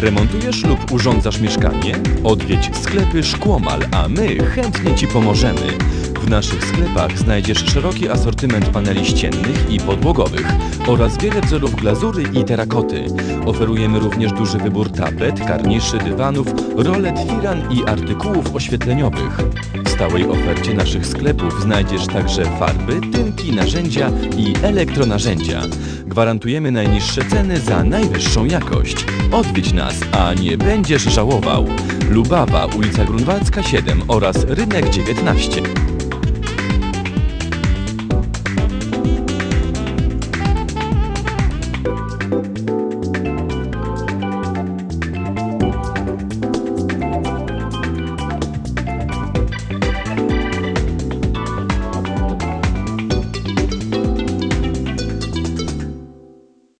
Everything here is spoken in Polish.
Remontujesz lub urządzasz mieszkanie? Odwiedź sklepy Szkłomal, a my chętnie Ci pomożemy. W naszych sklepach znajdziesz szeroki asortyment paneli ściennych i podłogowych oraz wiele wzorów glazury i terakoty. Oferujemy również duży wybór tapet, karniszy, dywanów, rolet, firan i artykułów oświetleniowych. W stałej ofercie naszych sklepów znajdziesz także farby, tynki, narzędzia i elektronarzędzia. Gwarantujemy najniższe ceny za najwyższą jakość. Odwiedź nas, a nie będziesz żałował. Lubawa, ulica Grunwaldzka 7 oraz Rynek 19.